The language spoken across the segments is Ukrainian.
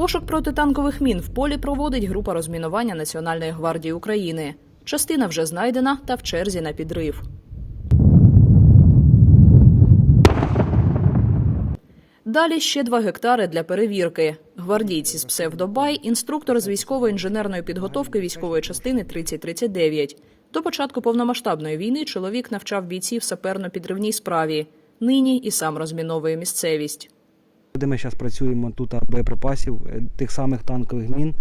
Пошук протитанкових мін в полі проводить група розмінування Національної гвардії України. Частина вже знайдена та в черзі на підрив. Далі ще два гектари для перевірки. Гвардійці з псевдобай, інструктор з військово-інженерної підготовки військової частини 3039. До початку повномасштабної війни чоловік навчав бійців саперно-підривній справі. Нині і сам розміновує місцевість. Де ми зараз працюємо тут боєприпасів, е, тих самих танкових мін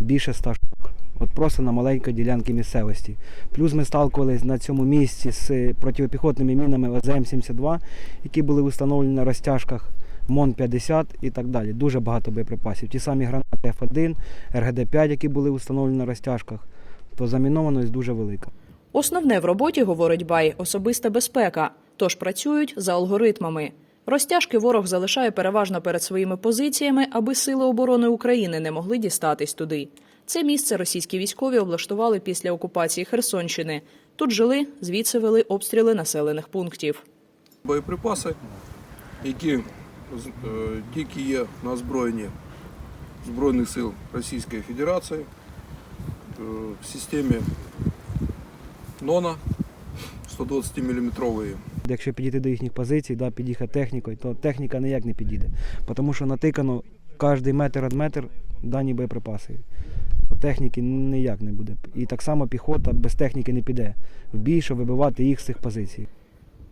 більше ста штук. От просто на маленькій ділянці місцевості. Плюс ми сталкувалися на цьому місці з е, протипіхотними мінами ОЗМ-72, які були встановлені на розтяжках МОН-50 і так далі. Дуже багато боєприпасів. Ті самі гранати F1, РГД-5, які були встановлені на розтяжках, то замінованість дуже велика. Основне в роботі, говорить Бай, особиста безпека, тож працюють за алгоритмами. Розтяжки ворог залишає переважно перед своїми позиціями, аби сили оборони України не могли дістатись туди. Це місце російські військові облаштували після окупації Херсонщини. Тут жили, звідси вели обстріли населених пунктів. боєприпаси, які е, тільки є на озброєнні Збройних сил Російської Федерації е, в системі НОНА 120 мм. Якщо підійти до їхніх позицій, да, під'їхати технікою, то техніка ніяк не підійде. Тому що натикано кожен метр від метр дані боєприпаси. Техніки ніяк не буде. І так само піхота без техніки не піде в бій, щоб вибивати їх з цих позицій.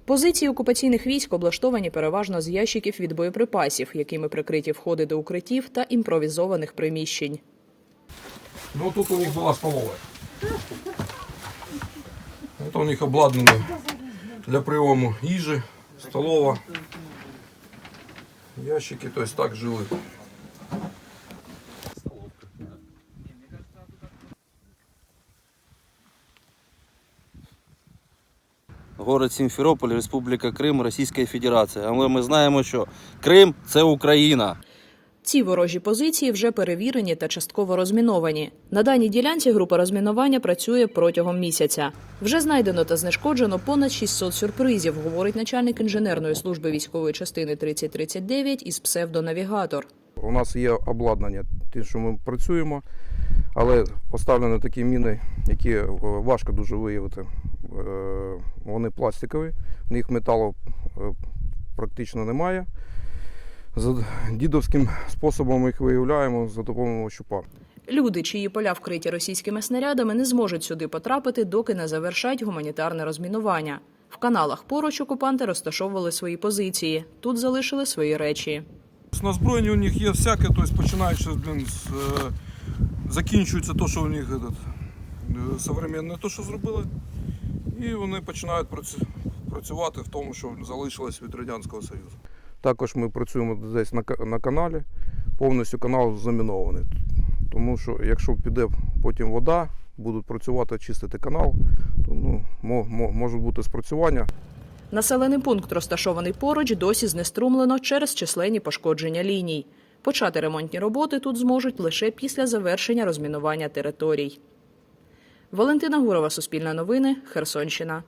Позиції окупаційних військ облаштовані переважно з ящиків від боєприпасів, якими прикриті входи до укриттів та імпровізованих приміщень. Ну тут у них була столова. Це у них обладнано для прийому їжі, столова, ящики, тобто так жили. Город Сімферополь, Республіка Крим, Російська Федерація. Але ми знаємо, що Крим це Україна. Ці ворожі позиції вже перевірені та частково розміновані. На даній ділянці група розмінування працює протягом місяця. Вже знайдено та знешкоджено понад 600 сюрпризів, говорить начальник інженерної служби військової частини 3039 із псевдонавігатор. У нас є обладнання, тим, що ми працюємо, але поставлені такі міни, які е, важко дуже виявити. Е, Вони пластикові, в них металу е, практично немає. За дідовським способом ми їх виявляємо за допомогою щупа. Люди, чиї поля вкриті російськими снарядами, не зможуть сюди потрапити, доки не завершать гуманітарне розмінування. В каналах поруч окупанти розташовували свої позиції. Тут залишили свої речі. На збройні у них є всяке, тобто починаючи блін, з, е, закінчується те, що у них этот, е, современне, те, що зробили, і вони починають працювати в тому, що залишилось від Радянського Союзу. Також ми працюємо десь на, на каналі, повністю канал замінований. Тому що якщо піде потім вода, будуть працювати, чистити канал, то ну, мо- мо- можуть бути спрацювання. Населений пункт, розташований поруч, досі знеструмлено через численні пошкодження ліній. Почати ремонтні роботи тут зможуть лише після завершення розмінування територій. Валентина Гурова, Суспільне новини, Херсонщина.